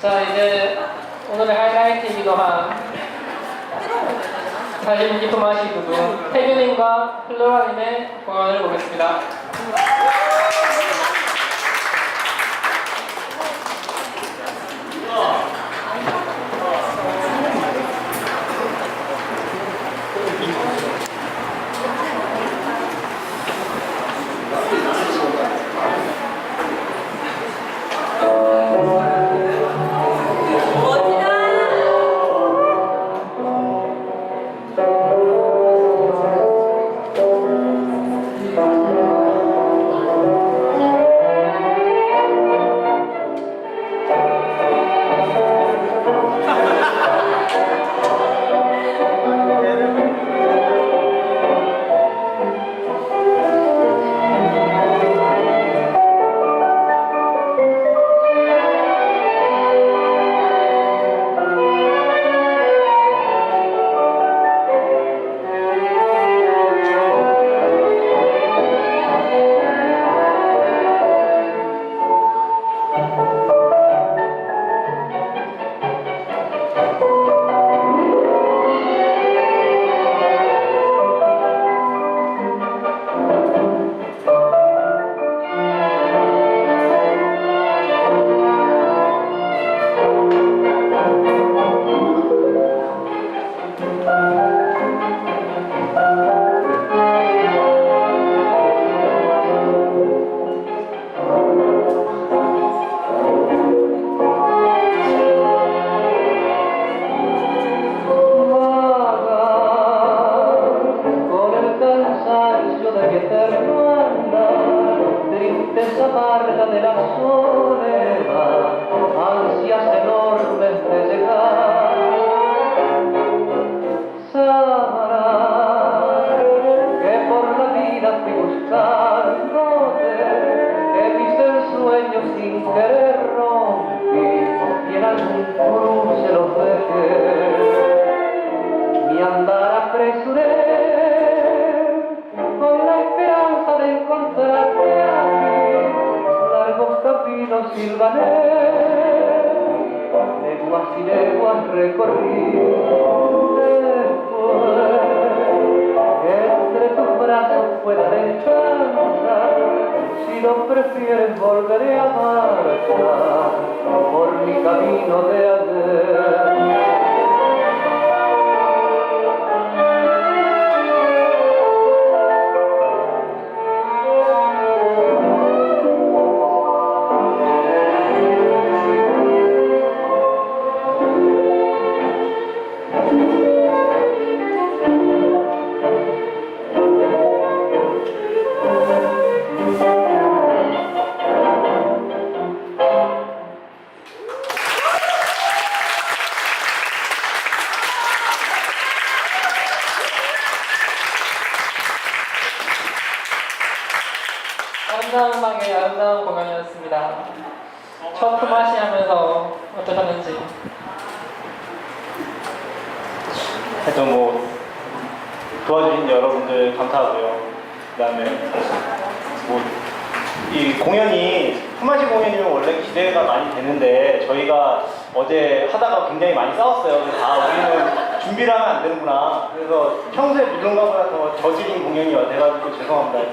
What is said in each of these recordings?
자 이제 오늘의 하이라이트이기도 한 사실 깊은 맛이 부분 태균님과 플로라님의 공연을 보겠습니다. De la soledad, ansias enormes de llegar. Sabrás que por la vida fui buscándote, que mis ensueños sin querer rompí y en algún cruce los dejé silbané, leguas y leguas recorrí. Después entre tus brazos pueda descansar, si lo prefieres volveré a marchar por mi camino de ayer. 아름다운 음악의 아름다운 공연이었습니다. 첫 품앗이 하면서 어떠셨는지. 하여튼 뭐 도와주신 여러분들 감사하고요. 그 다음에 뭐 이 공연이 품앗이 공연이면 원래 기대가 많이 되는데 저희가 어제 하다가 굉장히 많이 싸웠어요. 그래서 아 우리는 준비를 하면 안 되는구나. 그래서 평소에 미룬 것보다 더 저질인 공연이 돼가지고 죄송합니다.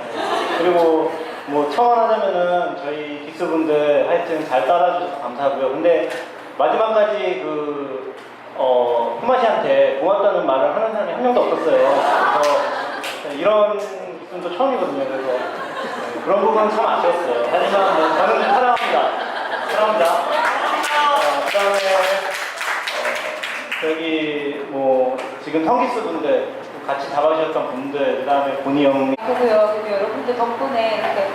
그리고 뭐 청원하자면은 저희 빅스분들 하여튼 잘 따라주셔서 감사하고요. 근데 마지막까지 그 어, 품앗이한테 고맙다는 말을 하는 사람이 한 명도 없었어요. 그래서 이런 분도 처음이거든요. 그래서 네, 그런 부분은 참 아쉬웠어요. 하지만 뭐 저는 사랑합니다. 사랑합니다. 어, 그 다음에 어, 저기 뭐 지금 성기스 분들 같이 잡아주셨던 분들 그 다음에 본이 형 보고요. 그리고 여러분들 덕분에 이렇게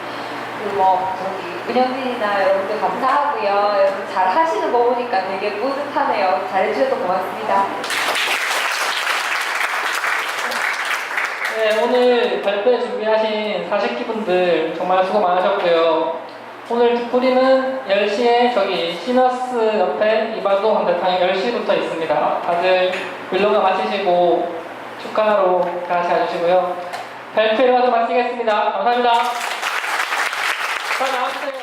그뭐 저기 은영진이나 여러분들 감사하고요. 여러분 잘 하시는 거 보니까 되게 뿌듯하네요. 잘해주셔서 고맙습니다. 네, 오늘 발표 준비하신 사식기분들 정말 수고 많으셨고요. 오늘 뒷부리는 10시에 저기 시너스 옆에 이발동 한대탕 10시부터 있습니다. 다들 일로가 마치시고 축하하러 다 같이 와주시고요. 벨크에 와서 마치겠습니다. 감사합니다. 자, 다음